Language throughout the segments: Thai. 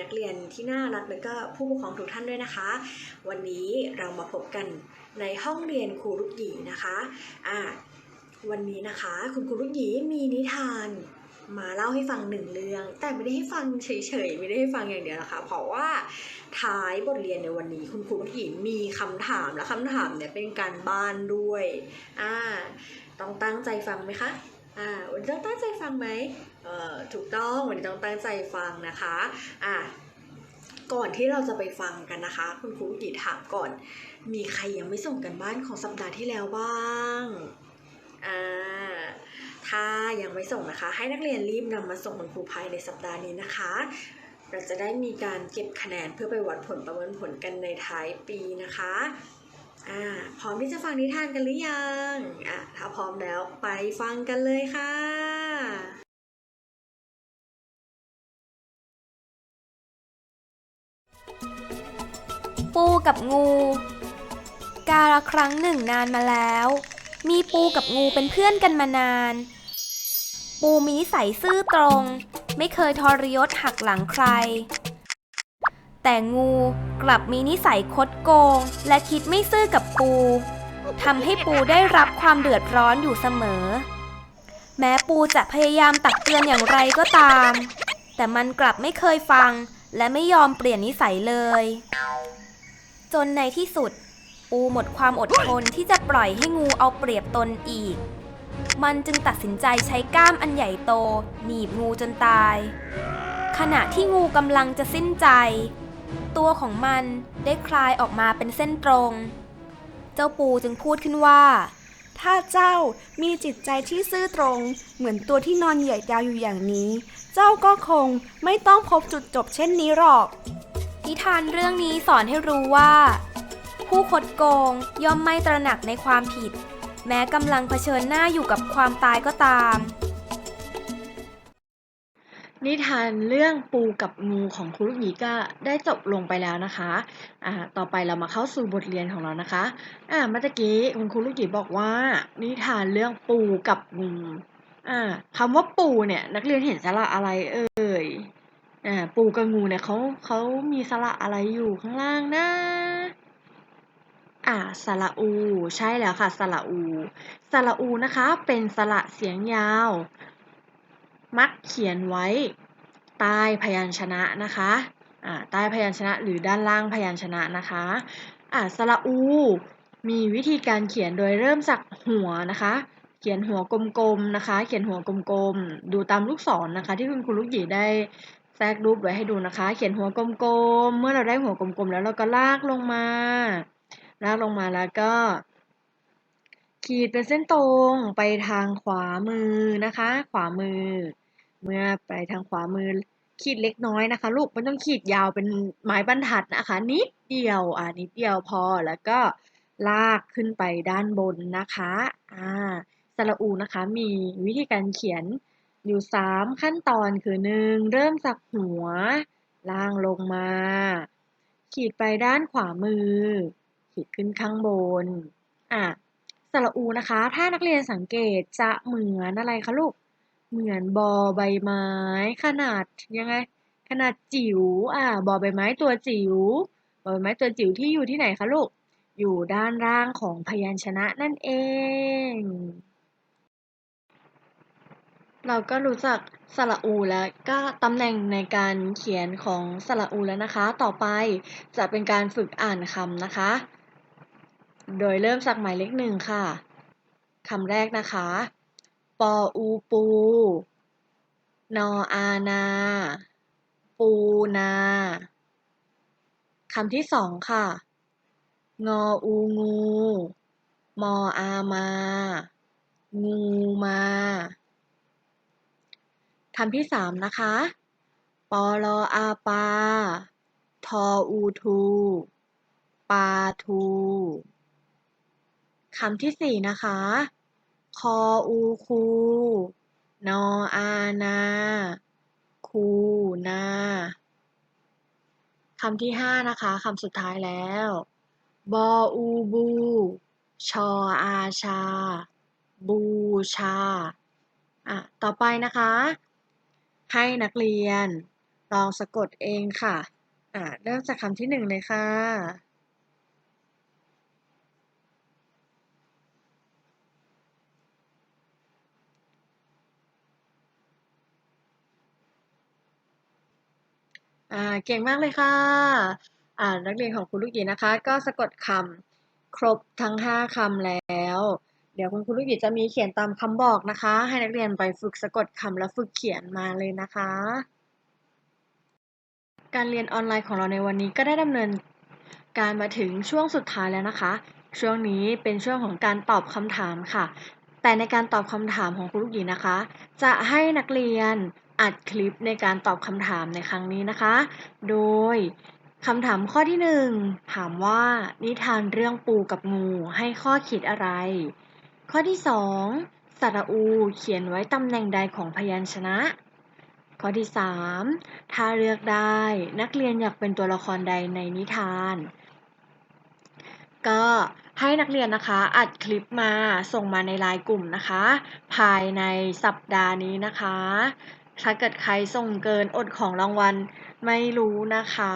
นักเรียนที่น่ารักและก็ผู้ปกครองทุกท่านด้วยนะคะ วันนี้เรามาพบกันในห้องเรียนครูลูกหยีนะคะอ่าวันนี้นะคะ คุณครูลูกหยีมีนิทานมาเล่าให้ฟังหนึ่งเรื่อง แต่ไม่ได้ให้ฟังเฉยๆ ไม่ได้ให้ฟังอย่างเดียวนะคะ เพราะว่าท้ายบทเรียนในวันนี้คุณครูลูกหยีมีคำถามและคำถามเนี่ยเป็นการบ้านด้วยอ่าต้องตั้งใจฟังไหมคะ อ่าวันนี้ต้องตั้งใจฟังไหมเอ่อถูกต้องวันนี้ต้องตั้งใจฟังนะคะอะก่อนที่เราจะไปฟังกันนะคะ คุณครูกีถามก่อน มีใครยังไม่ส่งกันบ้านของสัปดาห์ที่แล้วบ้างอ่าถ้ายังไม่ส่งนะคะ ให้นักเรียนรีบนำมาส่งคุณครูภายในสัปดาห์นี้นะคะ เราจะได้มีการเก็บคะแนนเพื่อไปวัดผลประเมินผลกันในท้ายปีนะคะ อ่าพร้อมที่จะฟังนิทานกันหรือยังอะถ้าพร้อมแล้วไปฟังกันเลยค่ะ ปูกับงู กาละครั้งหนึ่งนานมาแล้ว มีปูกับงูเป็นเพื่อนกันมานาน ปูมีนิสัยซื่อตรง ไม่เคยทรยศหักหลังใคร แต่งูกลับมีนิสัยคดโกง และคิดไม่ซื่อกับปูทำให้ปูได้รับความเดือดร้อนอยู่เสมอ แม้ปูจะพยายามตักเตือนอย่างไรก็ตาม แต่มันกลับไม่เคยฟัง และไม่ยอมเปลี่ยนนิสัยเลย จนในที่สุด ปูหมดความอดทนที่จะปล่อยให้งูเอาเปรียบตนอีก มันจึงตัดสินใจใช้ก้ามอันใหญ่โต หนีบงูจนตาย ขณะที่งูกำลังจะสิ้นใจ ตัวของมันได้คลายออกมาเป็นเส้นตรง เจ้าปูจึงพูดขึ้นว่า ถ้าเจ้ามีจิตใจที่ซื่อตรง เหมือนตัวที่นอนเหยียดยาวอยู่อย่างนี้ เจ้าก็คงไม่ต้องพบจุดจบเช่นนี้หรอก นิทานเรื่องนี้สอนให้รู้ว่า ผู้คดโกงย่อมไม่ตระหนักในความผิด แม้กำลังเผชิญหน้าอยู่กับความตายก็ตาม นิทานเรื่องปูกับงูของครูลูกหยีก็ได้จบลงไปแล้วนะคะอ่าต่อไปเรามาเข้าสู่บทเรียนของเรานะคะอ่าเมื่อกี้คุณครูลูกหยีบอกว่า นิทานเรื่องปูกับงูอ่าคำว่าปูเนี่ย นักเรียนเห็นสระอะไรเอ่ยอ่าปูกับงูเนี่ยเขาเขามีสระอะไรอยู่ข้างล่างนะอ่าสระอู ใช่แล้วค่ะสระอูสระอูนะคะ เป็นสระเสียงยาว มักเขียนไว้ใต้พยัญชนะนะคะใต้พยัญชนะหรือด้านล่างพยัญชนะนะคะอ่าสระอู มีวิธีการเขียนโดยเริ่มจากหัวนะคะ เขียนหัวกลมๆนะคะ เขียนหัวกลมๆ ดูตามลูกศรนะคะ ที่คุณครูลูกหยีได้แทรกรูปไว้ให้ดูนะคะ เขียนหัวกลมๆ เมื่อเราได้หัวกลมๆ แล้วเราก็ลากลงมา ลากลงมาแล้วก็ ขีดเป็นเส้นตรงไปทางขวามือนะคะ ขวามือ เมื่อไปทางขวามือขีดเล็กน้อยนะคะ ลูกไม่ต้องขีดยาวเป็นไม้บรรทัดนะคะ นิดเดียวอ่านิดเดียวพอแล้วก็ลากขึ้นไปด้านบนนะคะอ่าสระอูนะคะมีวิธีการเขียนอยู่สามขั้นตอนคือหนึ่งเริ่มจากหัว ล่างลงมา ขีดไปด้านขวามือ ขีดขึ้นข้างบนอะสระอูนะคะ ถ้านักเรียนสังเกตจะเหมือนอะไรคะลูก เหมือนบอใบไม้ ขนาดยังไง ขนาดจิ๋วอ่าบอใบไม้ตัวจิ๋วบอใบไม้ตัวจิ๋วที่อยู่ที่ไหนคะลูก อยู่ด้านล่างของพยัญชนะนั่นเอง เราก็รู้จักสระอูแล้วก็ตำแหน่งในการเขียนของสระอูแล้วนะคะ ต่อไปจะเป็นการฝึกอ่านคำนะคะ โดยเริ่มจากหมายเลขหนึ่งค่ะคำแรกนะคะ ปออูปู นออานา ปูนา คำที่สองค่ะ งออูงู มออามา งูมา คำที่สามนะคะ ปอลออาปา ทออูทู ปาทู คำที่สี่นะคะ คออูคู นออานา คูนาคำที่ห้านะคะคำสุดท้ายแล้ว บออูบู ชออาชา บูชา อะ ต่อไปนะคะ ให้นักเรียนลองสะกดเองค่ะ อ่าเริ่มจากคำที่หนึ่งเลยค่ะ อ่าเก่งมากเลยค่ะอ่านักเรียนของคุณลูกหยีนะคะ ก็สะกดคำครบทั้ง 5คำแล้ว เดี๋ยวคุณครูลูกหยีจะมีเขียนตามคำบอกนะคะ ให้นักเรียนไปฝึกสะกดคำและฝึกเขียนมาเลยนะคะ การเรียนออนไลน์ของเราในวันนี้ก็ได้ดำเนินการมาถึงช่วงสุดท้ายแล้วนะคะ ช่วงนี้เป็นช่วงของการตอบคำถามค่ะ แต่ในการตอบคำถามของครูลูกหยีนะคะ จะให้นักเรียน อัดคลิปในการตอบคำถามในครั้งนี้นะคะ โดยคำถามข้อที่หนึ่งถามว่า นิทานเรื่องปูกับงูให้ข้อคิดอะไร ข้อที่สองสระอูเขียนไว้ตำแหน่งใดของพยัญชนะ ข้อที่สามถ้าเลือกได้นักเรียนอยากเป็นตัวละครใดในนิทาน ก็ให้นักเรียนนะคะอัดคลิปมาส่งมาในไลน์กลุ่มนะคะ ภายในสัปดาห์นี้นะคะ ถ้าเกิดใครส่งเกินอดของรางวัลไม่รู้นะคะ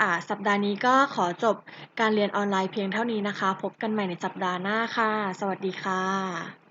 อ่าสัปดาห์นี้ก็ขอจบการเรียนออนไลน์เพียงเท่านี้นะคะ พบกันใหม่ในสัปดาห์หน้าค่ะ สวัสดีค่ะ